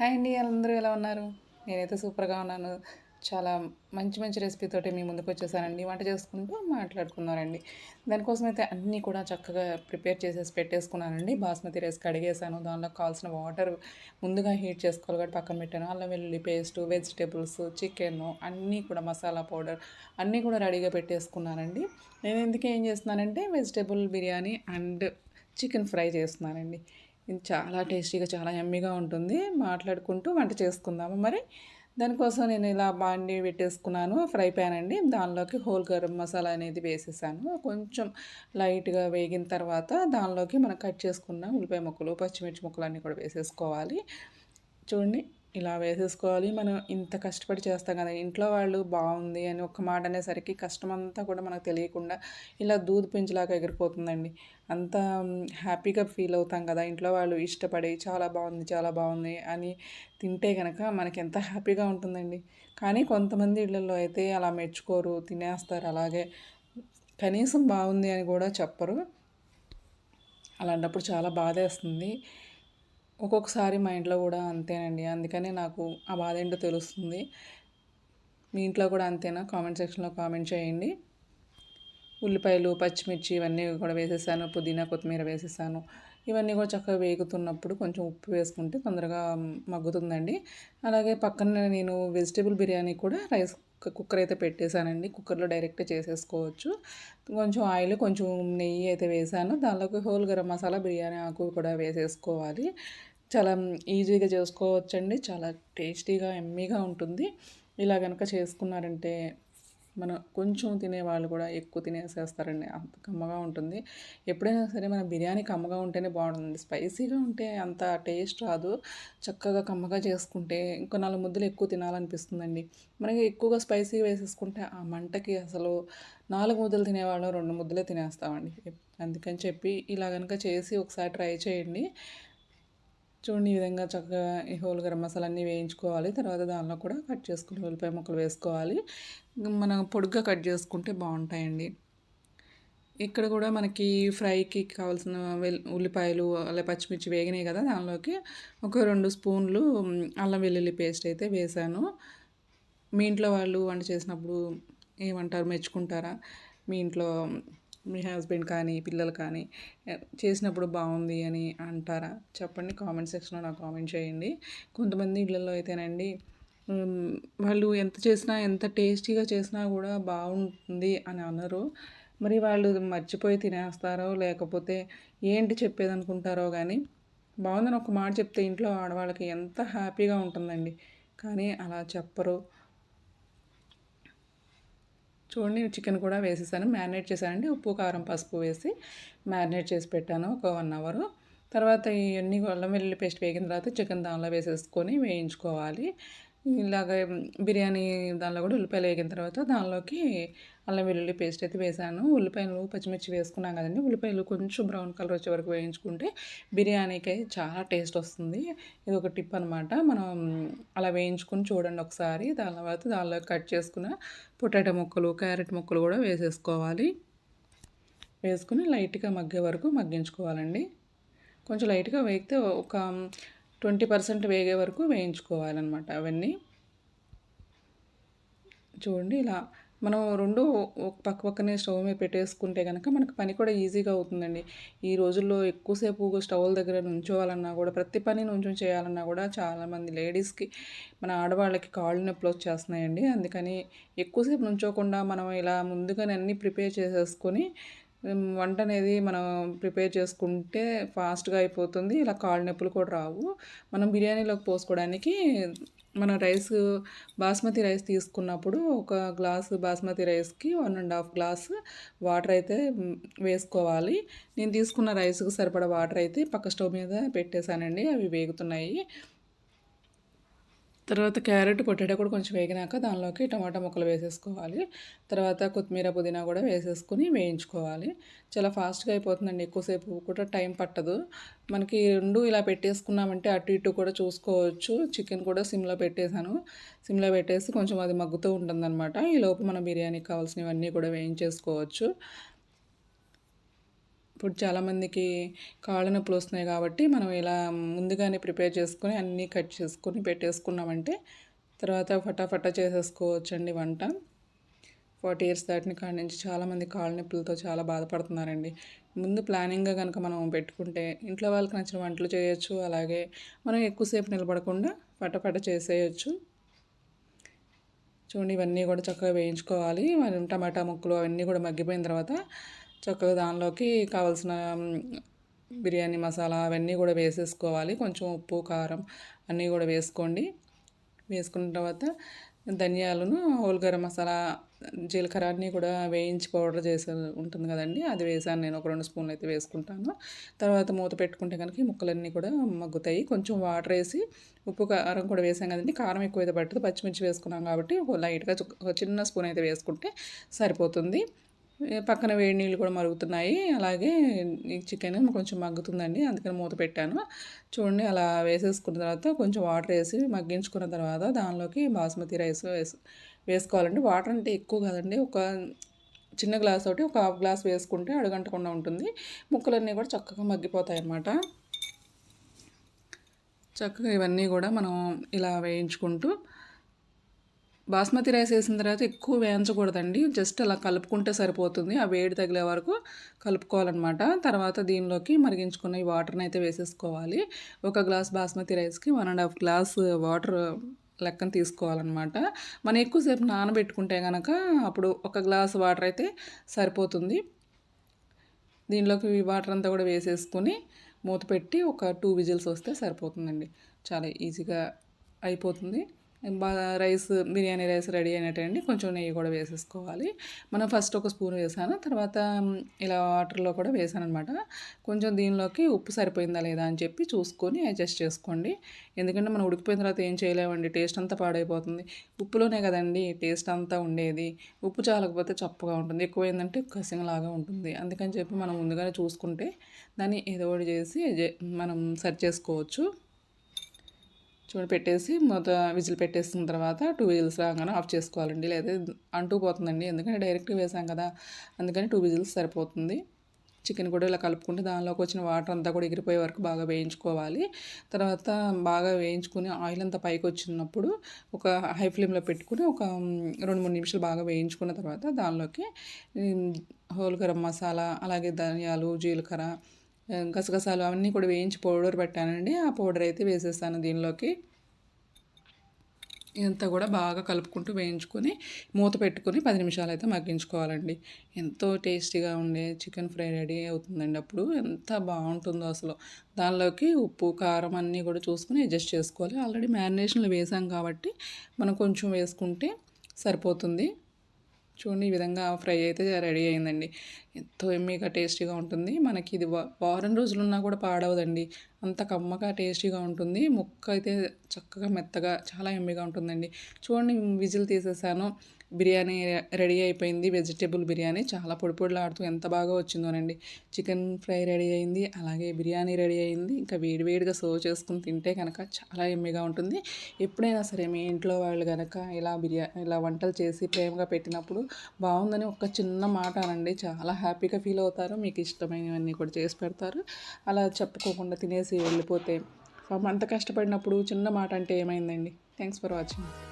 Hi అండి అందరూ ఎలా ఉన్నారు? నేనైతే సూపర్గా ఉన్నాను. చాలా మంచి మంచి రెసిపీతోటి మీ ముందుకు వచ్చేసానండి. వంట చేసుకుంటూ మాట్లాడుకున్నారండి. దానికోసం అయితే అన్నీ కూడా చక్కగా ప్రిపేర్ చేసేసి పెట్టేసుకున్నానండి. బాస్మతి రైస్ కడిగేసాను దానిలో కావాల్సిన వాటర్ ముందుగా హీట్ చేసుకోవాలి కాబట్టి పక్కన పెట్టాను. అల్లం వెల్లుల్లి పేస్ట్ వెజిటేబుల్స్ చికెన్ అన్నీ కూడా మసాలా పౌడర్ అన్నీ కూడా రెడీగా పెట్టేసుకున్నానండి. నేను ఎందుకు ఏం చేస్తున్నానంటే vegetable biryani and chicken fry చేస్తున్నానండి. ఇది చాలా టేస్టీగా చాలా ఎమ్మీగా ఉంటుంది. మాట్లాడుకుంటూ వంట చేసుకుందాము మరి. దానికోసం నేను ఇలా బాండి పెట్టేసుకున్నాను ఫ్రై ప్యాన్ అండి. దానిలోకి హోల్ గరం మసాలా అనేది వేసేసాను. కొంచెం లైట్గా వేగిన తర్వాత దానిలోకి మనం కట్ చేసుకున్న ఉల్లిపాయ ముక్కలు పచ్చిమిర్చి ముక్కలు అన్నీ కూడా వేసేసుకోవాలి. చూడండి ఇలా వేసేసుకోవాలి. మనం ఇంత కష్టపడి చేస్తాం కదా ఇంట్లో వాళ్ళు బాగుంది అని ఒక మాట అనేసరికి కష్టం అంతా కూడా మనకు తెలియకుండా ఇలా దూది పెంచులాగా ఎగిరిపోతుందండి. అంత హ్యాపీగా ఫీల్ అవుతాం కదా ఇంట్లో వాళ్ళు ఇష్టపడి చాలా బాగుంది చాలా బాగుంది అని తింటే కనుక మనకి ఎంత హ్యాపీగా ఉంటుందండి. కానీ కొంతమంది ఇళ్ళల్లో అయితే అలా మెచ్చుకోరు తినేస్తారు అలాగే. కనీసం బాగుంది అని కూడా చెప్పరు. అలాంటప్పుడు చాలా బాధేస్తుంది. ఒక్కొక్కసారి మా ఇంట్లో కూడా అంతేనండి. అందుకనే నాకు ఆ బాధ ఏంటో తెలుస్తుంది. మీ ఇంట్లో కూడా అంతేనా? కామెంట్ సెక్షన్లో కామెంట్ చేయండి. ఉల్లిపాయలు పచ్చిమిర్చి ఇవన్నీ కూడా వేసేసాను. పుదీనా కొత్తిమీర వేసేసాను. ఇవన్నీ కూడా చక్కగా వేగుతున్నప్పుడు కొంచెం ఉప్పు వేసుకుంటే తొందరగా మగ్గుతుందండి. అలాగే పక్కన నేను వెజిటేబుల్ బిర్యానీ కూడా రైస్ కుక్కర్ అయితే పెట్టేశానండి. కుక్కర్లో డైరెక్ట్ చేసేసుకోవచ్చు. కొంచెం ఆయిల్ కొంచెం నెయ్యి అయితే వేసాను. దానిలోకి హోల్ గరం మసాలా బిర్యానీ ఆకు కూడా వేసేసుకోవాలి. చాలా ఈజీగా చేసుకోవచ్చండి. చాలా టేస్టీగా ఎమ్మీగా ఉంటుంది. ఇలా కనుక చేసుకున్నారంటే మన కొంచెం తినేవాళ్ళు కూడా ఎక్కువ తినేసేస్తారండి. అంత కమ్మగా ఉంటుంది. ఎప్పుడైనా సరే మన బిర్యానీ కమ్మగా ఉంటేనే బాగుంటుంది స్పైసీగా ఉంటే అంత టేస్ట్ రాదు. చక్కగా కమ్మగా చేసుకుంటే ఇంకో నాలుగు ముద్దలు ఎక్కువ తినాలనిపిస్తుందండి. మనకి ఎక్కువగా స్పైసీ వేసేసుకుంటే ఆ మంటకి అసలు నాలుగు ముద్దలు తినేవాళ్ళు రెండు ముద్దలే తినేస్తామండి. అందుకని చెప్పి ఇలా కనుక చేసి ఒకసారి ట్రై చేయండి. చూడండి ఈ విధంగా చక్కగా ఈ హోల్ గరం మసాలా అన్నీ వేయించుకోవాలి. తర్వాత దానిలో కూడా కట్ చేసుకుని ఉల్లిపాయ ముక్కలు వేసుకోవాలి. మనం పొడుగ్గా కట్ చేసుకుంటే బాగుంటాయండి. ఇక్కడ కూడా మనకి ఫ్రైకి కావాల్సిన వెల్ ఉల్లిపాయలు అలా పచ్చిమిర్చి వేగినాయి కదా దానిలోకి. ఒక రెండు స్పూన్లు అల్లం వెల్లుల్లి పేస్ట్ అయితే వేసాను. మీ ఇంట్లో వాళ్ళు వంట చేసినప్పుడు ఏమంటారు? మెచ్చుకుంటారా? మీ ఇంట్లో మీ హస్బెండ్ కానీ పిల్లలు కానీ చేసినప్పుడు బాగుంది అని అంటారా? చెప్పండి కామెంట్ సెక్షన్లో నాకు కామెంట్ చేయండి. కొంతమంది ఇళ్ళల్లో అయితేనండి వాళ్ళు ఎంత చేసినా ఎంత టేస్టీగా చేసినా కూడా బాగుంటుంది అని అనరు. మరి వాళ్ళు మర్చిపోయి తినేస్తారో లేకపోతే ఏంటి చెప్పేది అనుకుంటారో కానీ బాగుందని ఒక మాట చెప్తే ఇంట్లో ఆడవాళ్ళకి ఎంత హ్యాపీగా ఉంటుందండి. కానీ అలా చెప్పరు. చూడండి చికెన్ కూడా వేసేసాను. మ్యారినేట్ చేశానండి. ఉప్పు కారం పసుపు వేసి మ్యారినేట్ చేసి పెట్టాను ఒక వన్ అవర్. తర్వాత ఇవన్నీ అల్లం వెల్లుల్లి పేస్ట్ వేగిన తర్వాత చికెన్ దానిలో వేసేసుకొని వేయించుకోవాలి. ఇలాగ బిర్యానీ దానిలో కూడా ఉల్లిపాయలు వేగిన తర్వాత దానిలోకి అల్లం వెల్లుల్లి పేస్ట్ అయితే వేసాను ఉల్లిపాయలు పచ్చిమిర్చి వేసుకున్నాం కదండి. ఉల్లిపాయలు కొంచెం బ్రౌన్ కలర్ వచ్చే వరకు వేయించుకుంటే బిర్యానీకి చాలా టేస్ట్ వస్తుంది. ఇది ఒక టిప్ అనమాట మనం అలా వేయించుకుని చూడండి ఒకసారి. దాని తర్వాత దానిలో కట్ చేసుకున్న పొటాటో ముక్కలు క్యారెట్ ముక్కలు కూడా వేసేసుకోవాలి. వేసుకుని లైట్గా మగ్గే వరకు మగ్గించుకోవాలండి. కొంచెం లైట్గా వేగితే ఒక ట్వంటీ పర్సెంట్ వేగే వరకు వేయించుకోవాలన్నమాట అవన్నీ. చూడండి ఇలా మనం రెండు పక్క పక్కనే స్టవ్ మీద పెట్టేసుకుంటే కనుక మనకు పని కూడా ఈజీగా అవుతుందండి. ఈ రోజుల్లో ఎక్కువసేపు స్టవ్ల దగ్గర నుంచోవాలన్నా కూడా ప్రతి పని నుంచో చేయాలన్నా కూడా చాలామంది లేడీస్కి మన ఆడవాళ్ళకి కాళ్ళు నొప్పులు వచ్చేస్తున్నాయండి. అందుకని ఎక్కువసేపు నుంచోకుండా మనం ఇలా ముందుగానే అన్నీ ప్రిపేర్ చేసేసుకొని వంట అనేది మనం ప్రిపేర్ చేసుకుంటే ఫాస్ట్గా అయిపోతుంది. ఇలా కాళ్ళు నొప్పులు కూడా రావు. మనం బిర్యానీలోకి పోసుకోవడానికి మన రైస్ బాస్మతి రైస్ తీసుకున్నప్పుడు ఒక గ్లాసు బాస్మతి రైస్కి one and half glass water అయితే వేసుకోవాలి. నేను తీసుకున్న రైస్కి సరిపడా వాటర్ అయితే పక్క స్టవ్ మీద పెట్టేశానండి. అవి వేగుతున్నాయి. తర్వాత క్యారెట్ పొటాటో కూడా కొంచెం వేగినాక దానిలోకి టమాటా ముక్కలు వేసేసుకోవాలి. తర్వాత కొత్తిమీర పుదీనా కూడా వేసేసుకుని వేయించుకోవాలి. చాలా ఫాస్ట్గా అయిపోతుందండి ఎక్కువసేపు కూడా టైం పట్టదు. మనకి రెండు ఇలా పెట్టేసుకున్నామంటే అటు ఇటు కూడా చూసుకోవచ్చు. చికెన్ కూడా సిమ్లో పెట్టేశాను. సిమ్లో పెట్టేసి కొంచెం అది మగ్గుతూ ఉంటుందన్నమాట. ఈ లోపు మన బిర్యానీకి కావాల్సినవన్నీ కూడా వేయించేసుకోవచ్చు. ఇప్పుడు చాలామందికి కాళ్ళ నొప్పులు వస్తున్నాయి కాబట్టి మనం ఇలా ముందుగానే ప్రిపేర్ చేసుకొని అన్నీ కట్ చేసుకొని పెట్టేసుకున్నామంటే తర్వాత ఫటాఫటా చేసేసుకోవచ్చండి వంట. ఫార్టీ ఇయర్స్ దాటిన కాడి నుంచి చాలామంది కాళ్ళ నొప్పులతో చాలా బాధపడుతున్నారండి. ముందు ప్లానింగ్గా కనుక మనం పెట్టుకుంటే ఇంట్లో వాళ్ళకి నచ్చిన వంటలు చేయొచ్చు అలాగే మనం ఎక్కువసేపు నిలబడకుండా ఫటాఫట చేసేయచ్చు. చూడండి ఇవన్నీ కూడా చక్కగా వేయించుకోవాలి. టమాటా ముక్కలు అవన్నీ కూడా మగ్గిపోయిన తర్వాత చక్కగా దానిలోకి కావాల్సిన బిర్యానీ మసాలా అవన్నీ కూడా వేసేసుకోవాలి. కొంచెం ఉప్పు కారం అన్నీ కూడా వేసుకోండి. వేసుకున్న తర్వాత ధనియాలను హోల్ గరం మసాలా జీలకర్ర అన్నీ కూడా వేయించి పౌడర్ చేసే ఉంటుంది కదండి అది వేసాను నేను. ఒక రెండు స్పూన్లు అయితే వేసుకుంటాను. తర్వాత మూత పెట్టుకుంటే కనుక ముక్కలన్నీ కూడా మగ్గుతాయి. కొంచెం వాటర్ వేసి ఉప్పు కారం కూడా వేసాం కదండి కారం ఎక్కువ అయితే పట్టదు. పచ్చిమిర్చి వేసుకున్నాం కాబట్టి లైట్గా చిన్న స్పూన్ అయితే వేసుకుంటే సరిపోతుంది. పక్కన వేడి నీళ్ళు కూడా మరుగుతున్నాయి. అలాగే ఈ చికెన్ కొంచెం మగ్గుతుందండి అందుకని మూత పెట్టాను. చూడండి అలా వేసేసుకున్న తర్వాత కొంచెం వాటర్ వేసి మగ్గించుకున్న తర్వాత దానిలోకి బాస్మతి రైస్ వేసు వేసుకోవాలండి. వాటర్ అంటే ఎక్కువ కాదండి ఒక చిన్న గ్లాస్ ఒకటి ఒక హాఫ్ గ్లాస్ వేసుకుంటే అడుగంటకుండా ఉంటుంది. ముక్కలన్నీ కూడా చక్కగా మగ్గిపోతాయి అన్నమాట చక్కగా ఇవన్నీ కూడా మనం ఇలా వేయించుకుంటూ బాస్మతి రైస్ వేసిన తర్వాత ఎక్కువ వేయించకూడదండి. జస్ట్ అలా కలుపుకుంటే సరిపోతుంది. ఆ వేడి తగిలే వరకు కలుపుకోవాలన్నమాట. తర్వాత దీనిలోకి మరిగించుకున్న ఈ వాటర్ని అయితే వేసేసుకోవాలి. ఒక గ్లాస్ బాస్మతి రైస్కి one and half glass water లెక్కన తీసుకోవాలన్నమాట. మనం ఎక్కువసేపు నానబెట్టుకుంటే కనుక అప్పుడు ఒక గ్లాస్ వాటర్ అయితే సరిపోతుంది. దీనిలోకి వాటర్ అంతా కూడా వేసేసుకొని మూత పెట్టి ఒక టూ విజిల్స్ వస్తే సరిపోతుందండి. చాలా ఈజీగా అయిపోతుంది. రైస్ బిర్యానీ రైస్ రెడీ అయినట్టండి. కొంచెం నెయ్యి కూడా వేసేసుకోవాలి. మనం ఫస్ట్ ఒక స్పూన్ వేసాను. తర్వాత ఇలా వాటర్లో కూడా వేసాను అనమాట కొంచెం దీనిలోకి ఉప్పు సరిపోయిందా లేదా అని చెప్పి చూసుకొని అడ్జస్ట్ చేసుకోండి. ఎందుకంటే మనం ఉడికిపోయిన తర్వాత ఏం చేయలేమండి. టేస్ట్ అంతా పాడైపోతుంది. ఉప్పులోనే కదండి టేస్ట్ అంతా ఉండేది. ఉప్పు చాలకపోతే చప్పగా ఉంటుంది. ఎక్కువైందంటే కసింగలాగా ఉంటుంది. అందుకని చెప్పి మనం ముందుగానే చూసుకుంటే దాన్ని ఏదో ఒకటి చేసి మనం సెర్చ్ చేసుకోవచ్చు. చూడ పెట్టేసి మొదట విజిల్ పెట్టేసిన తర్వాత టూ విజిల్స్ రాగానే ఆఫ్ చేసుకోవాలండి. లేదా అంటూ పోతుందండి. ఎందుకంటే డైరెక్ట్గా వేసాం కదా. అందుకని టూ విజిల్స్ సరిపోతుంది. చికెన్ కూడా ఇలా కలుపుకుంటే దానిలోకి వచ్చిన వాటర్ అంతా కూడా ఎగిరిపోయే వరకు బాగా వేయించుకోవాలి. తర్వాత బాగా వేయించుకుని ఆయిల్ అంతా పైకి వచ్చినప్పుడు ఒక హై ఫ్లేమ్లో పెట్టుకుని ఒక రెండు మూడు నిమిషాలు బాగా వేయించుకున్న తర్వాత దానిలోకి హోల్ గరం మసాలా అలాగే ధనియాలు జీలకర్ర గసగసాలు అవన్నీ కూడా వేయించి పౌడర్ పెట్టానండి. ఆ పౌడర్ అయితే వేసేస్తాను దీనిలోకి. ఇదంతా కూడా బాగా కలుపుకుంటూ వేయించుకొని మూత పెట్టుకొని పది నిమిషాలు అయితే మగ్గించుకోవాలండి. ఎంతో టేస్టీగా ఉండే చికెన్ ఫ్రై రెడీ అవుతుందండి అప్పుడు. ఎంత బాగుంటుందో అసలు. దానిలోకి ఉప్పు కారం అన్నీ కూడా చూసుకొని అడ్జస్ట్ చేసుకోవాలి. ఆల్రెడీ మ్యారినేషన్లు వేసాం కాబట్టి మనం కొంచెం వేసుకుంటే సరిపోతుంది. చూడండి ఈ విధంగా ఫ్రై అయితే రెడీ అయిందండి. ఎంతో ఎమ్మీగా టేస్టీగా ఉంటుంది. మనకి ఇది వారం రోజులు ఉన్నా కూడా పాడవదండి. అంత కమ్మగా టేస్టీగా ఉంటుంది. ముక్క అయితే చక్కగా మెత్తగా చాలా ఎమ్మీగా ఉంటుందండి. చూడండి విజిల్ తీసేసాను. బిర్యానీ రెడీ అయిపోయింది. వెజిటేబుల్ బిర్యానీ. చాలా పొడి పొడిలాడుతూ ఎంత బాగా వచ్చిందోనండి చికెన్ ఫ్రై రెడీ అయింది. అలాగే బిర్యానీ రెడీ అయింది. ఇంకా వేడివేడిగా సర్వ్ చేసుకుని తింటే కనుక చాలా ఎమ్మెగా ఉంటుంది. ఎప్పుడైనా సరే మీ ఇంట్లో వాళ్ళు కనుక ఇలా బిర్యా ఇలా వంటలు చేసి ప్రేమగా పెట్టినప్పుడు బాగుందని ఒక చిన్న మాట అనండి. చాలా హ్యాపీగా ఫీల్ అవుతారు. మీకు ఇష్టమైనవన్నీ కూడా చేసి పెడతారు. అలా చెప్పుకోకుండా తినేసి వెళ్ళిపోతే అంత కష్టపడినప్పుడు చిన్న మాట అంటే ఏమైందండి? Thanks for watching.